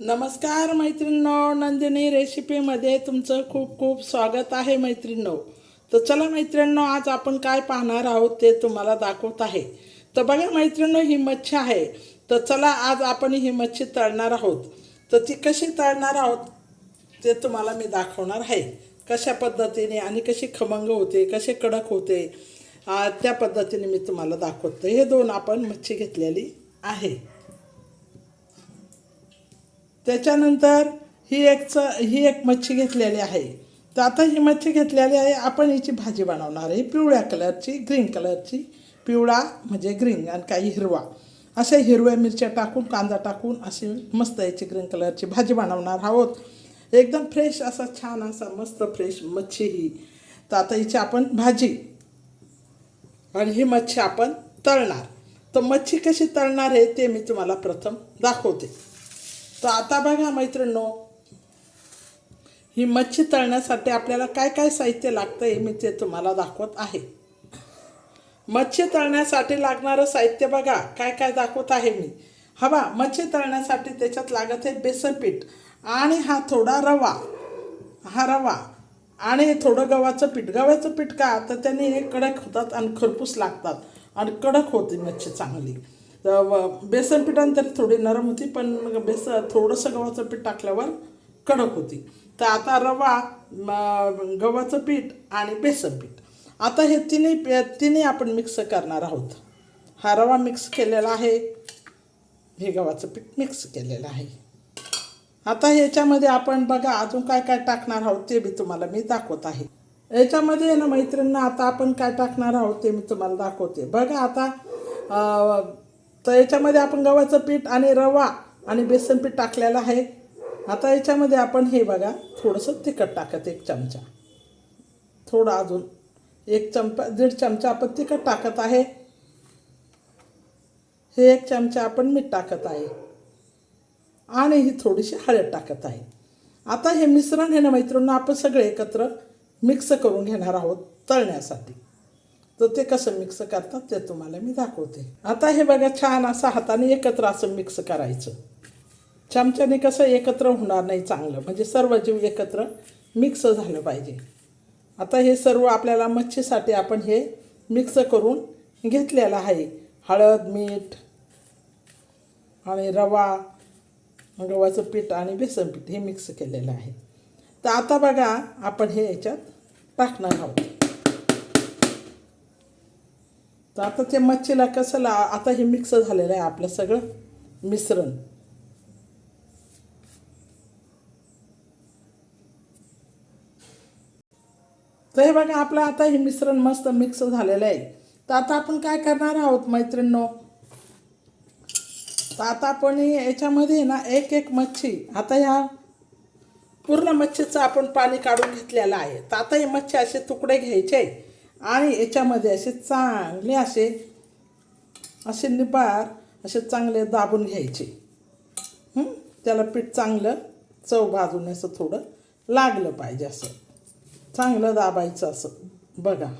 नमस्कार मैत्रिणींनो नंदिनी रेसिपीमध्ये तुमचं खूप खूप स्वागत आहे मैत्रिणींनो. तर चला मैत्रिणींनो आज आपण काय पाहणार आहोत ते तुम्हाला दाखवत आहे. तर बघा मैत्रिणींनो ही मच्छी आहे. तर चला आज आपण ही मच्छी तळणार आहोत. तर ती कशी तळणार आहोत ते तुम्हाला मी दाखवणार आहे. कशा पद्धतीने आणि कशी खमंग होते कसे कडक होते त्या पद्धतीने मी तुम्हाला दाखवतो. हे दोन आपण मच्छी घेतलेली आहे. त्याच्यानंतर ही एक च ही एक मच्छी घेतलेली आहे. तर आता ही मच्छी घेतलेली आहे आपण हिची भाजी बनवणार आहे. पिवळ्या कलरची ग्रीन कलरची. पिवळा म्हणजे ग्रीन आणि काही हिरवा. अशा हिरव्या मिरच्या टाकून कांदा टाकून अशी मस्त याची ग्रीन कलरची भाजी बनवणार आहोत. एकदम फ्रेश असा छान असा मस्त फ्रेश मच्छी ही. तर आता हिची आपण भाजी आणि ही मच्छी आपण तळणार. तर मच्छी कशी तळणार आहे ते मी तुम्हाला प्रथम दाखवते. तर आता बघा मैत्रिणो ही मच्छी तळण्यासाठी आपल्याला काय काय साहित्य लागतं हे मी ते तुम्हाला दाखवत आहे. मच्छी तळण्यासाठी लागणारं साहित्य बघा काय काय दाखवत आहे मी. हवा मच्छी तळण्यासाठी त्याच्यात लागत आहे बेसन पीठ आणि हा थोडा रवा. हा रवा. आणि थोडं गव्हाचं पीठ. गव्हाचं पीठ का? तर त्याने हे कडक होतात आणि खरपूस लागतात. आणि कडक होते मच्छी चांगली. बेसन पिठाने थोडी नरम होती पण बेस थोडंसं गव्हाचं पीठ टाकल्यावर कडक होती. तर आता रवा गव्हाचं पीठ आणि बेसन पीठ. आता हे तिन्ही तिन्ही आपण मिक्स करणार आहोत. हा रवा मिक्स केलेला आहे. हे गव्हाचं पीठ मिक्स केलेलं आहे. आता ह्याच्यामध्ये आपण बघा अजून काय काय टाकणार आहोत ते मी तुम्हाला मी दाखवत आहे. याच्यामध्ये ना मैत्रिणींना आता आपण काय टाकणार आहोत ते मी तुम्हाला दाखवते. बघा आता तर याच्यामध्ये आपण गव्हाचं पीठ आणि रवा आणि बेसन पीठ टाकलेलं आहे. आता याच्यामध्ये आपण हे बघा थोडंसं तिखट टाकत एक चमचा. थोडं अजून एक चमचा दीड चमचा आपण तिखट टाकत आहे. हे एक चमचा आपण मीठ टाकत आहे. आणि ही थोडीशी हळद टाकत आहे. आता हे मिश्रण हे ना मैत्रिणी आपण सगळे एकत्र मिक्स करून घेणार आहोत तळण्यासाठी. तर ते कसं मिक्स करतात ते तुम्हाला मी दाखवते. आता हे बघा छान असं हाताने एकत्र असं मिक्स करायचं. चमच्याने कसं एकत्र होणार नाही चांगलं. म्हणजे सर्व जीव एकत्र मिक्स झालं पाहिजे. आता हे सर्व आपल्याला मच्छीसाठी आपण हे मिक्स करून घेतलेलं आहे. हळद मीठ आणि रवा गव्हाचं पीठ आणि बेसन पीठ हे मिक्स केलेलं आहे. तर आता बघा आपण हे याच्यात टाकणार आहोत. तर आता ते मच्छीला कसं ला आता हे मिक्स झालेलं आहे आपलं सगळं. मिश्रण. तर हे बघा आपलं आता हे मिश्रण मस्त मिक्स झालेलं आहे. तर आता आपण काय करणार आहोत मैत्रिणींनो? तर आता आपण याच्यामध्ये ना एक एक मच्छी. आता ह्या पूर्ण मच्छीचं आपण पाणी काढून घेतलेलं आहे. तर आता हे मच्छी असे तुकडे घ्यायचे. आणि याच्यामध्ये असे चांगले असे असे निबार असे चांगले दाबून घ्यायचे. त्याला पीठ चांगलं चव भाजून असं थोडं लागलं पाहिजे असं. चांगलं दाबायचं असं. बघा.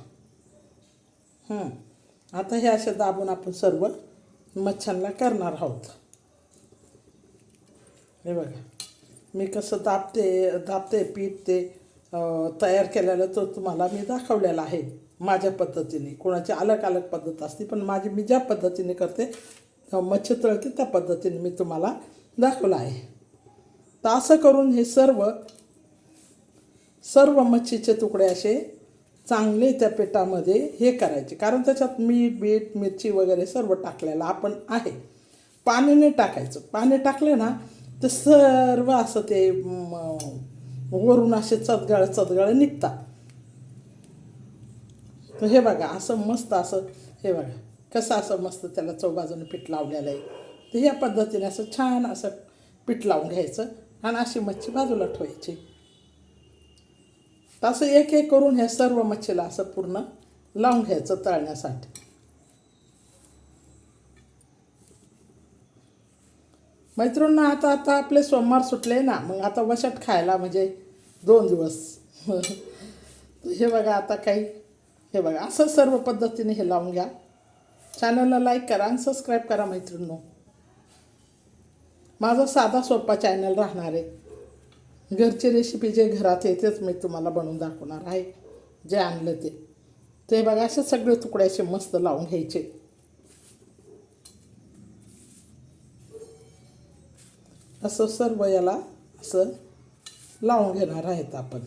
आता हे असे दाबून आपण सर्व मच्छांना करणार आहोत. हे बघा. मी कसं दाबते दाबते पीठ ते तयार केलेलं तर तुम्हाला मी दाखवलेलं आहे. माझ्या पद्धतीने. कोणाची अलग अलग पद्धत असते पण माझी मी ज्या पद्धतीने करते मच्छी तळते त्या पद्धतीने मी तुम्हाला दाखवलं आहे. तर असं करून हे सर्व सर्व मच्छीचे तुकडे असे चांगले त्या पेटामध्ये हे करायचे. कारण त्याच्यात मीठ बीट मिरची वगैरे सर्व टाकलेलं आपण आहे. पाण्याने टाकायचं. पाणी टाकलं ना तर सर्व असं ते वरून असे चदगाळ चदगाळ निघतात. तर हे बघा असं मस्त असं हे बघा कसं असं मस्त त्याला चौबाजूने पीठ लावलेलं आहे. तर ह्या पद्धतीने असं छान असं पीठ लावून घ्यायचं आणि अशी मच्छी बाजूला ठेवायची. तर असं एक एक करून ह्या सर्व मच्छीला असं पूर्ण लावून घ्यायचं तळण्यासाठी. मैत्रिणींना आता आता आपले सोमवार सुटले ना मग आता वशात खायला म्हणजे दोन दिवस. हे बघा आता काही हे बघा असं सर्व पद्धतीने हे लावून घ्या. चॅनलला लाईक करा आणि सबस्क्राईब करा मैत्रिणींनो. माझा साधा सोपा चॅनल राहणार आहे. घरची रेसिपी जे घरात येतेच मी तुम्हाला बनवून दाखवणार आहे. जे आणलं ते. ते बघा असे सगळे तुकड्याचे मस्त लावून घ्यायचे. असं सर्व याला असं लावून घेणार आहेत आपण.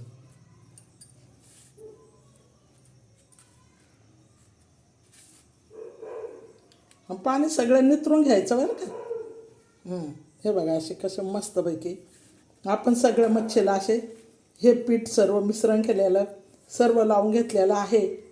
पाणी सगळं नितरून घ्यायचं बरं का? हे. बघा असे कसे मस्तपैकी. आपण सगळं मच्छीला असे हे पीठ सर्व मिश्रण केलेलं सर्व लावून घेतलेलं आहे.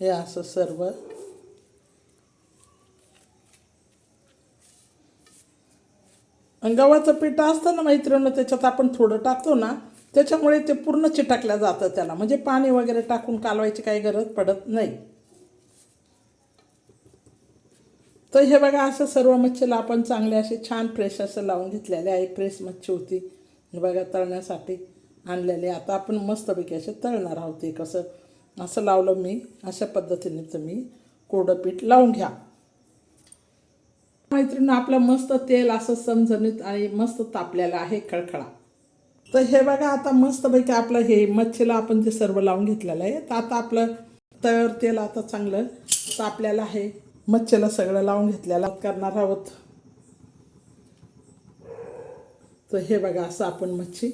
हे असं सर्व. गव्हाचं पीठ असतं ना मैत्रिणी त्याच्यात आपण थोडं टाकतो ना त्याच्यामुळे ते पूर्ण चिटकल्या जातं त्याला. म्हणजे पाणी वगैरे टाकून कालवायची काही गरज पडत नाही. तर हे बघा असं सर्व मच्छीला आपण चांगले असे छान फ्रेश असं लावून घेतलेले आहे. फ्रेश मच्छी होती. हे बघा तळण्यासाठी आणलेले. आता आपण मस्तपैकी असे तळणार आहोत ते कसं. असं लावलं मी अशा पद्धतीने तुम्ही कोरडं पीठ लावून घ्या. मैत्रिणी आपलं मस्त तेल असं समजणीत आणि मस्त तापलेलं आहे खळखळा. तर हे बघा आता मस्तपैकी आपलं हे मच्छीला आपण जे सर्व लावून घेतलेलं आहे तर आता आपलं तयार तेल आता चांगलं तापलेलं आहे. मच्छीला सगळं लावून घेतलेलं करणार आहोत. तर हे बघा असं आपण मच्छी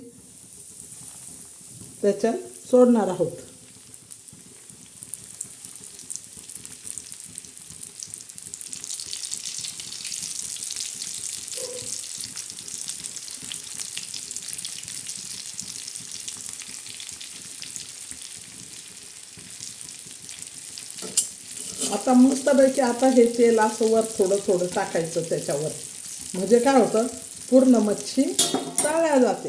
त्याच्यात सोडणार आहोत. आता मस्तपैकी आता हे तेल असं वर थोडं थोडं टाकायचं त्याच्यावर. म्हणजे काय होतं? पूर्ण मच्छी तळल्या जाते.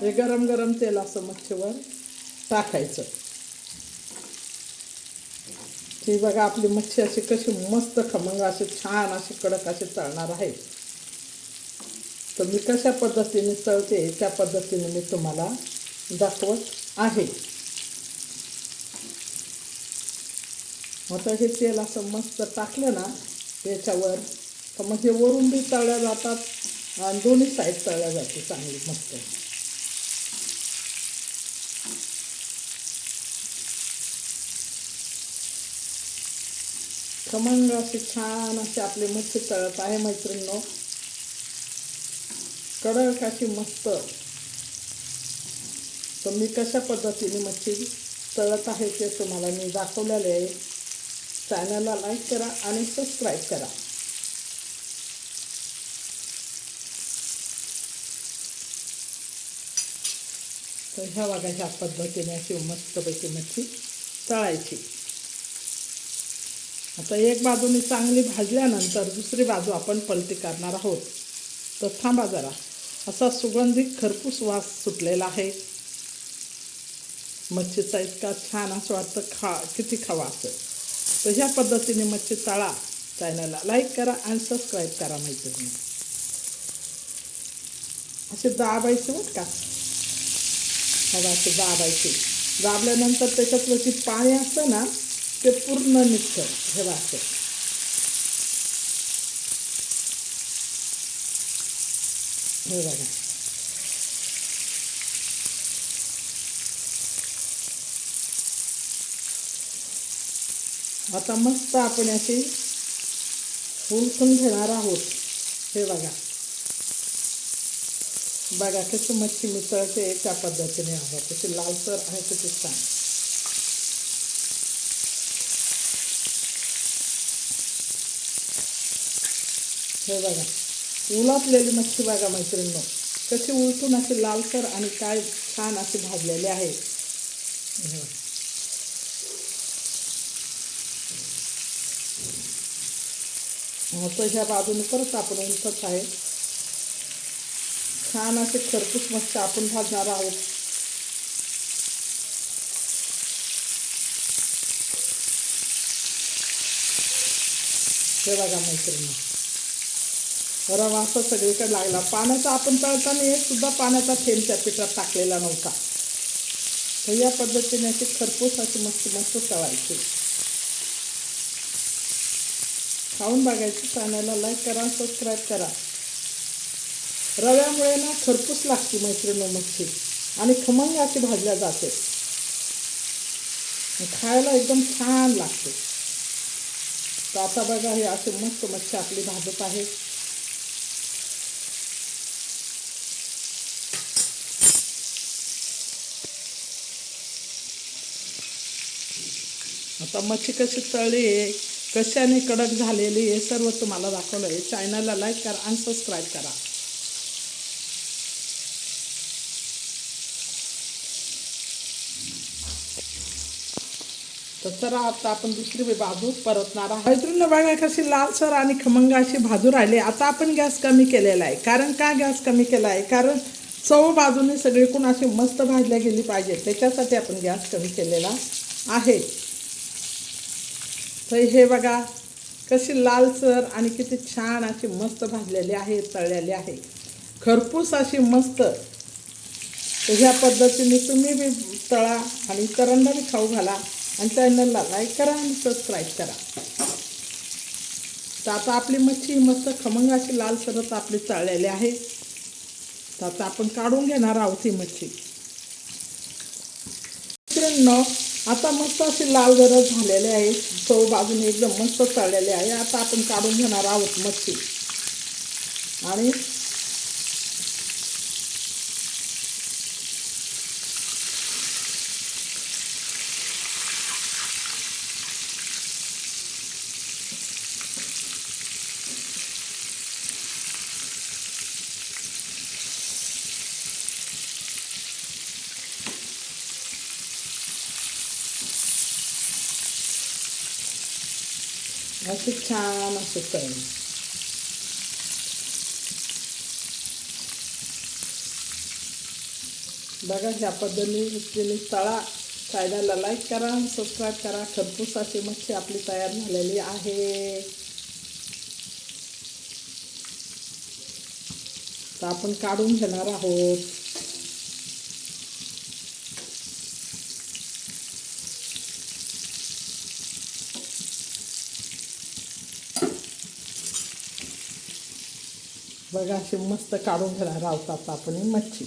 हे गरम गरम तेल असं मच्छीवर टाकायचं. ही बघा आपली मच्छी अशी कशी मस्त खमंग असे छान असे कडक असे तळणार आहे. तर मी कशा पद्धतीने तळते त्या पद्धतीने मी तुम्हाला दाखवत आहे. आता हे तेल असं मस्त टाकलं ना त्याच्यावर तर मग हे वरून बी तळल्या जातात आणि दोन्ही साईड तळल्या जाते चांगली मस्त. खमंग अशी छान अशी आपली मच्छी तळत आहे मैत्रिणीनो. कडक अशी मस्त. तर मी कशा पद्धतीने मच्छी तळत आहे ते तुम्हाला मी दाखवलेले आहे. चॅनलला लाईक करा आणि सबस्क्राईब करा. तर ह्या बघा ह्या पद्धतीने अशी मस्तपैकी मच्छी तळायची. आता एक बाजूने चांगली भाजल्यानंतर दुसरी बाजू आपण पलटी करणार आहोत. तर थांबा जरा. असा सुगंधित खरपूस वास सुटलेला आहे. मच्छीचा इतका छान असं वाटतं खा किती खावा असं तर ह्या पद्धतीने मच्छी तळा चॅनलला लाईक करा आणि सबस्क्राईब करा मैत्रिणी असे दाबायचे बरं का? हवा असे दाबायचे दाबल्यानंतर त्याच्यातलं जे पाणी असतं ना ते पूर्ण निघतं. हे बघा असं. हे बघा. आता मस्त आपण अशी उलथून घेणार आहोत. हे बघा. बघा कशी मच्छी मिसळते त्या पद्धतीने आहे. कशी लालसर आहे तसे छान. हे बघा. उलापलेली मच्छी बघा मैत्रिणींनो. कशी उलटून अशी लालसर आणि काय छान असे भाजलेले आहे. असं ह्या बाजूने परत आपण उलटत आहे. छान असे खरपूस मस्त आपण भाजणार आहोत. हे बघा मैत्रिणी. रवा असं सगळीकडे लागला. पाण्याचा आपण तळताना एक सुद्धा पाण्याचा थेंब त्या पिठात टाकलेला नव्हता. तर या पद्धतीने अशी खरपूस अशी मस्त मस्त तळायचे. खाऊन बघायची चॅनलला लाईक करा सबस्क्राईब करा. रव्यामुळे ना खरपूस लागते मैत्रिणी मच्छी. आणि खमंग अशी भाजल्या जाते. खायला एकदम छान लागते. तर आता बघा हे असे मस्त मच्छी आपली भाजत आहे. आता मच्छी कशी तळली? आहे कशाने कडक झालेली हे सर्व तुम्हाला दाखवलं आहे. चॅनलला लाईक करा आणि सबस्क्राईब करा. तर चला आता आपण दुसरी बाजू परतणार आहोत. मैत्रीण बघा कशी लालसर आणि खमंग अशी भाजू राहिली. आता आपण गॅस कमी केलेला आहे. कारण का गॅस कमी केला आहे? कारण चव बाजूने सगळीकडून अशी मस्त भाजल्या गेली पाहिजे. त्याच्यासाठी आपण गॅस कमी केलेला आहे. तर हे बघा कशी लालसर आणि किती छान अशी मस्त भाजलेली आहे तळलेली आहे. खरपूस अशी मस्त. तर ह्या पद्धतीने तुम्ही बी तळा आणि इतरांना बी खाऊ घाला आणि चॅनलला लाईक करा आणि सबस्क्राईब करा. तर आता आपली मच्छी मस्त खमंग अशी लाल आपली तळलेली आहे. तर आता आपण काढून घेणार आहोत ही मच्छी. मित्रांनो आता मस्त अशी लाल गरज झालेले आहे चव बाजूने एकदम मस्त तळलेले आहे. आता आपण काढून घेणार आहोत मच्छी. आणि असे छान असे तळून बघा ह्या पद्धतीने तळा चॅनलला लाईक करा सबस्क्राईब करा खरपूस अशी मच्छी आपली तयार झालेली आहे तर आपण काढून घेणार आहोत बघा अशी मस्त काढून घेणार रावतात आपण ही मच्छी.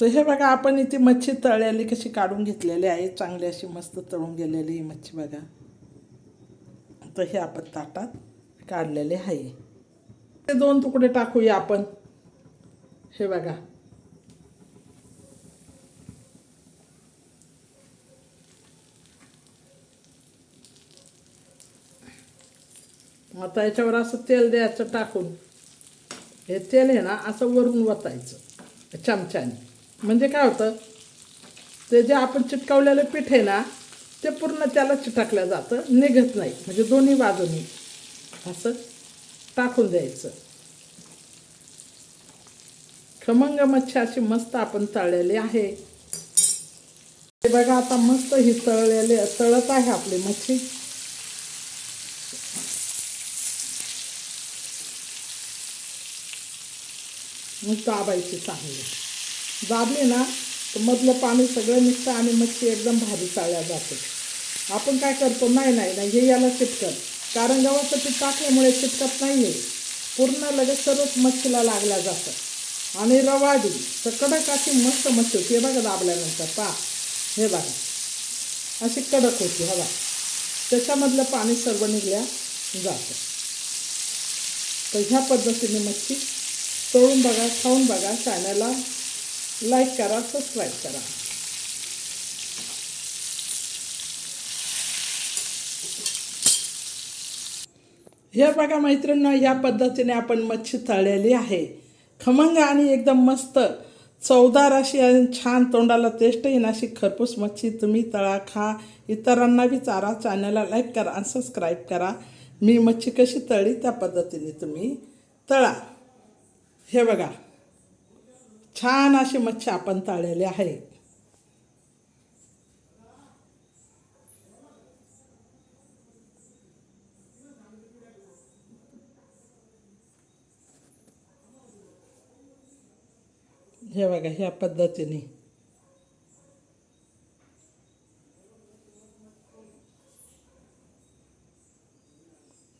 तर हे बघा आपण इथे मच्छी तळलेली कशी काढून घेतलेली आहे. चांगली अशी मस्त तळून गेलेली ही मच्छी बघा. तर हे आपण ताटात काढलेले आहे. ते दोन तुकडे टाकूया आपण. हे बघा. आता याच्यावर असं तेल द्यायचं टाकून. हे तेल आहे ना असं वरून वतायचं चमच्याने. म्हणजे काय होतं ते जे आपण चिटकवलेलं पीठ आहे ना ते पूर्ण त्याला चिटकलं जातं निघत नाही. म्हणजे दोन्ही बाजूनी असं टाकून द्यायचं. खमंग मच्छी अशी मस्त आपण तळलेली आहे. बघा आता मस्त ही तळलेले तळत आहे आपली मच्छी. दाबायची चांगली. दाबली ना तर मधलं पाणी सगळं निघतं आणि मच्छी एकदम भारी चाळल्या जाते. आपण काय करतो? नाही नाही नाही हे याला चिटकत कारण गव्हाचं पीठ टाकल्यामुळे चिटकत नाही आहे पूर्ण लगेच सर्वच मच्छीला लागल्या जातं आणि रवाडी तर कडक अशी मस्त मच्छी होती. हे बघा दाबल्यानंतर. पा हे बघा. अशी कडक होती हवा. त्याच्यामधलं पाणी सर्व निघल्या जातं. तर ह्या पद्धतीने मच्छी तळून बघा खाऊन बघा चॅनलला लाईक करा सबस्क्राईब करा. हे बघा मैत्रिणींना या पद्धतीने आपण मच्छी तळलेली आहे. खमंग आणि एकदम मस्त चवदार अशी आणि छान तोंडाला टेस्ट येईन अशी खरपूस मच्छी तुम्ही तळा खा. इतरांना बी चारा चॅनलला लाईक करा आणि सबस्क्राईब करा. मी मच्छी कशी तळली त्या पद्धतीने तुम्ही तळा. हे बघा. छान अशी मच्छी आपण तळलेली आहे. हे बघा ह्या पद्धतीने.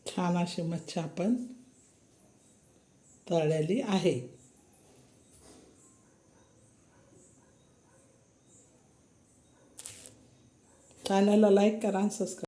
छान अशी मच्छी आपण तळलेली आहे. चॅनलला लाईक करा सबस्क्राईब